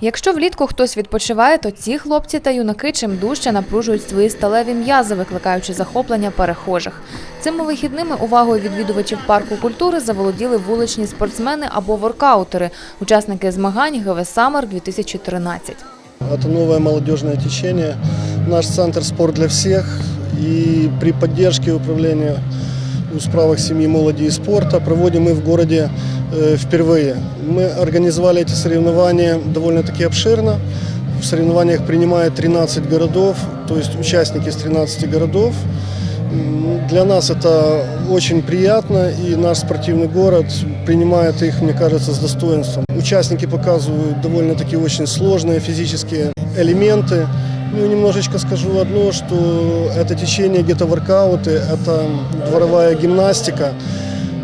Якщо влітку хтось відпочиває, то ці хлопці та юнаки чим дужче напружують свої сталеві м'язи, викликаючи захоплення перехожих. Цими вихідними увагою відвідувачів парку культури заволоділи вуличні спортсмени або воркаутери, учасники змагань ГВ Саммер 2013. Это новое молодежное течение. Наш центр «Спорт для всех». И при поддержке управления у справах семьи, молоди и спорта проводим мы в городе э, впервые. Мы организовали эти соревнования довольно-таки обширно. В соревнованиях принимает 13 городов, то есть участники из 13 городов. М, Для нас это очень приятно, и наш спортивный город принимает их, мне кажется, с достоинством. Участники показывают довольно-таки очень сложные физические элементы. Ну, и немножечко скажу одно, что это течение где-то воркауты, это дворовая гимнастика.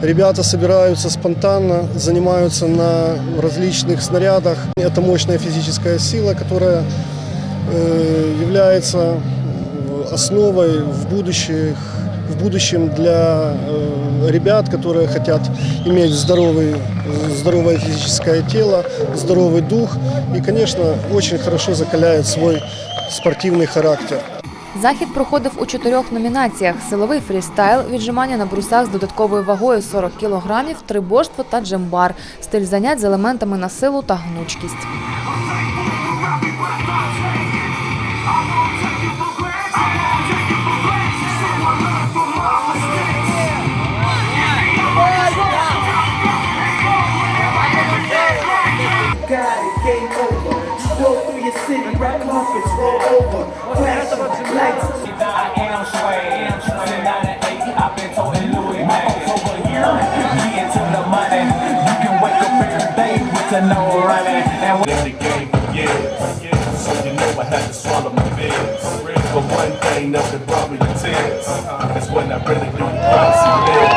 Ребята собираются спонтанно, занимаются на различных снарядах. Это мощная физическая сила, которая э, является основой в, будущих, в будущем для э, ребят, которые хотят иметь здоровый, здоровое физическое тело, здоровый дух и, конечно, очень хорошо закаляет свой спортивный характер. Захід проходив у чотирьох номінаціях: силовий фрістайл, віджимання на брусах з додатковою вагою 40 кілограмів, триборство та джембар, стиль занять з елементами на силу та гнучкість. City, red carpets roll over. Flashing lights. I am sway. Since 98, I've been toting Louis Mags. Over here, we into the money. You can wake up every day with the no running. And in the game for years. So you know I had to swallow my fears. But one thing nothing brought me to tears. That's when I really knew the price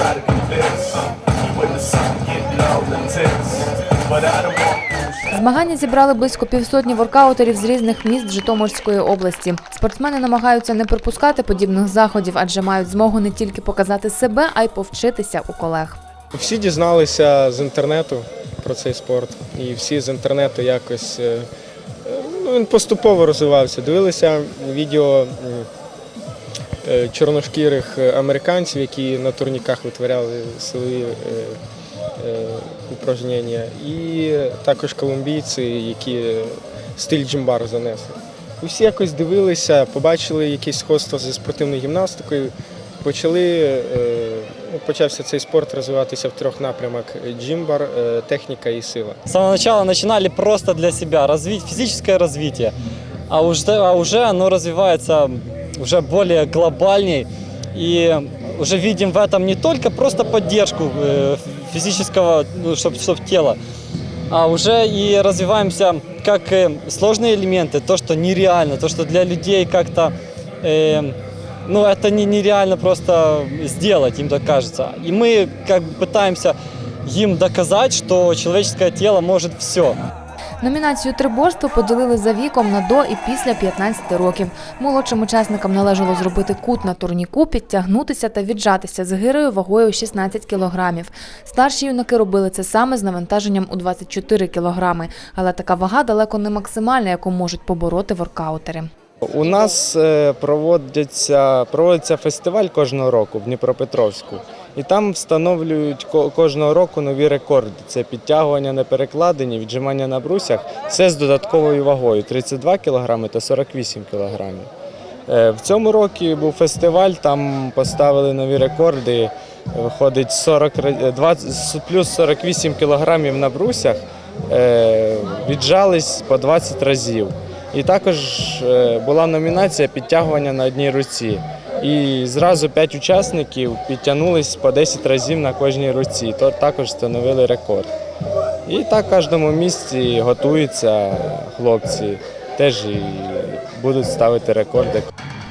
try to convince. You into something getting all intense. But I don't want Змагання зібрали близько півсотні воркаутерів з різних міст Житомирської області. Спортсмени намагаються не пропускати подібних заходів, адже мають змогу не тільки показати себе, а й повчитися у колег. Всі дізналися з інтернету про цей спорт, і всі з інтернету якось е, ну, він поступово розвивався. Дивилися відео чорношкірих е, американців, які на турніках витворяли силові е, е, упражнення, і також колумбійці, які е, стиль джимбар занесли. Усі якось дивилися, побачили якесь сходство зі спортивною гімнастикою, почали, е, ну, почався цей спорт розвиватися в трьох напрямах: джимбар, е, техніка і сила. С самого начала начинали просто для себя, развить физическое развитие. А уже, а уже оно развивается уже более глобальней. И уже видим в этом не только просто поддержку э, физического, ну, чтобы тела, а уже и развиваемся как э, сложные элементы, то, что нереально, то, что для людей как-то э, ну, это не, нереально просто сделать, им так кажется. И мы как бы пытаемся им доказать, что человеческое тело может все. Номінацію триборство поділили за віком на до і після 15 років. Молодшим учасникам належало зробити кут на турніку, підтягнутися та віджатися з гирою вагою 16 кілограмів. Старші юнаки робили це саме з навантаженням у 24 кілограми, але така вага далеко не максимальна, яку можуть побороти воркаутери. У нас е, проводиться, проводиться фестиваль кожного року в Дніпропетровську, і там встановлюють кожного року нові рекорди. Це підтягування на перекладині, віджимання на брусях. Все з додатковою вагою 32 кг та 48 кг. Е, В цьому році був фестиваль, там поставили нові рекорди. Виходить 40, 20, плюс 48 кг на брусях, е, віджались по 20 разів. І також е, була номінація підтягування на одній руці. І зразу п'ять учасників підтягнулись по 10 разів на кожній руці. То також встановили рекорд. І так в кожному місці готуються хлопці, теж і будуть ставити рекорди.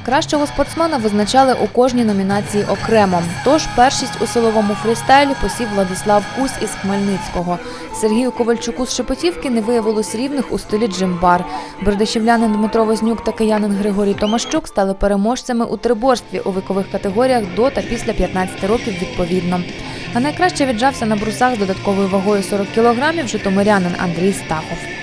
Кращого спортсмена визначали у кожній номінації окремо. Тож першість у силовому фрістайлі посів Владислав Кусь із Хмельницького. Сергію Ковальчуку з Шепетівки не виявилось рівних у стилі джимбар. Бердичівлянин Дмитро Вознюк та киянин Григорій Томащук стали переможцями у триборстві у вікових категоріях до та після 15 років відповідно. А найкраще віджався на брусах з додатковою вагою 40 кілограмів житомирянин Андрій Стахов.